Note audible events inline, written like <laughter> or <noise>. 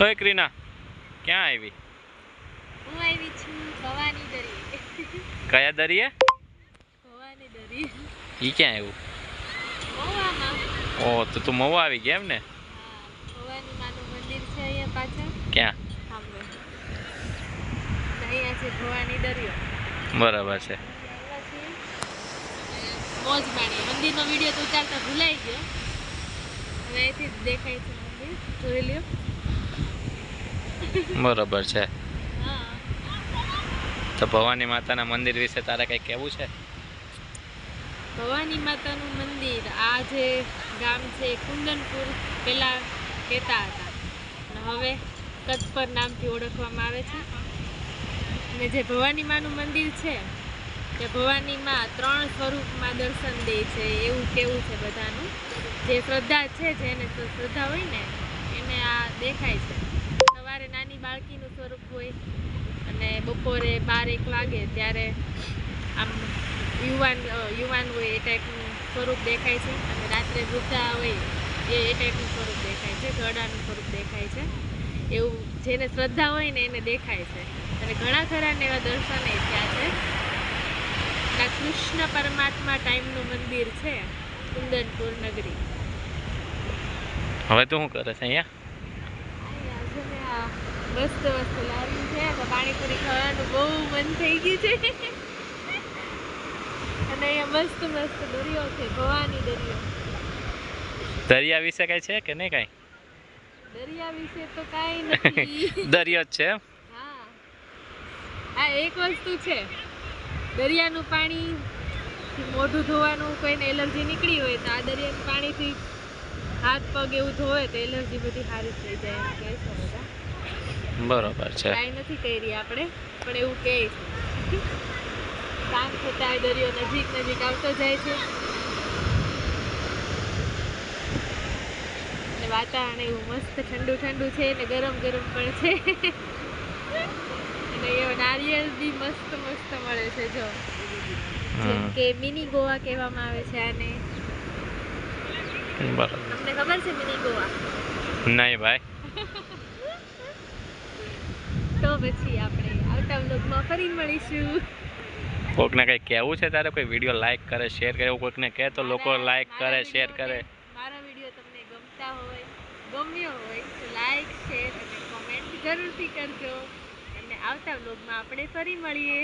ઓય ક્રીના. ક્યાં આવી? હું આવી છું ભવાની દરિયે. કયા દરિયે? ભવાની દરિયે. ઈ ક્યાં આવ્યું? મહુવામાં ઓ તો તું મવા આવી ગયા એમ ને? ભવાની માનું મંદિર છે અહીંયા પાછળ. ક્યાં? અહીંયા છે ભવાની દરિયો. બરાબર છે. મોજ માણી મંદિરનો વીડિયો તો ઉતારતા ભૂલાઈ ગયો. હવે અહીંથી દેખાય છે મંદિર. જોઈ લ્યો. બરાબર છે. તો ભવાની માતાના મંદિર વિશે તારે કંઈ કહેવું છે? ભવાની માતાનું મંદિર આ જે ગામ છે કુંદનપુર પહેલાં કહેતા હતા. અને હવે કચ્છપર નામથી ઓળખવામાં આવે છે. અને જે ભવાની માનું મંદિર છે તે ભવાની માં ત્રણ સ્વરૂપમાં દર્શન દે છે એવું કેવું છે બધાનું. જે શ્રદ્ધા છે જેને શ્રદ્ધા હોય ને એને આ દેખાય છે. સવારે નાની બાળકીનું સ્વરૂપ હોય અને બપોરે બાર એક વાગે ત્યારે આમ યુવાન યુવાન હોય એ ટાઈપનું સ્વરૂપ દેખાય છે અને રાત્રે વૃદ્ધા હોય એ એ ટાઈપનું સ્વરૂપ દેખાય છે, ગળાનું સ્વરૂપ દેખાય છે. એવું જેને શ્રદ્ધા હોય ને એને દેખાય છે. અને ઘણા ખરાને એવા દર્શન એ થયા છે. આ કૃષ્ણ પરમાત્મા ટાઈમનું મંદિર છે કુંદનપુર નગરી. હવે તો શું કરે છે અહીંયા? મસ્ત મસ્ત લારી છે. તો પાણીપુરી ખાવાનું બહુ મન થઈ ગયું છે. અને અહીંયા મસ્ત મસ્ત દરિયો છે ભવાની દરિયો. દરિયા વિશે કઈ છે કે નહીં કઈ? દરિયા વિશે તો કઈ <laughs> નથી. દરિયો જ છે હા. આ એક વસ્તુ છે. દરિયાનું પાણી મોઢું ધોવાનું કોઈને એલર્જી નીકળી હોય તો આ દરિયાનું પાણીથી હાથ પગ એવું ધોવે તો એલર્જી બધી સારી થઈ જાય એમ કહે છે બધા. બરોબર છે. ટ્રાય નથી કરી આપણે પણ એવું કહે છે. કામ થતા દરિયો નજીક નજીક આવતો જાય છે. અને વાતાવરણ એવું મસ્ત ઠંડુ ઠંડુ છે ને ગરમ ગરમ પણ છે. અને એવો નારિયેળ બી મસ્ત મસ્ત મળે છે જો. જેમ કે મિની ગોવા કહેવામાં આવે છે આને. બરોબર. તમને ખબર છે મિની ગોવા? નહીં ભાઈ. <laughs> તો પછી આપણે આવતા વ્લોગમાં ફરી મળીશું. કોકને કંઈ કહેવું છે તારે? કોઈ વીડિયો લાઈક કરે શેર કરે એવું કોઈકને કહે તો લોકો લાઈક કરે શેર કરે. મારા વીડિયો તમને ગમતા હોય ગમ્યો હોય તો લાઈક શેર અને કોમેન્ટ જરૂરથી કરજો. અને આવતા વ્લોગમાં આપણે ફરી મળીએ.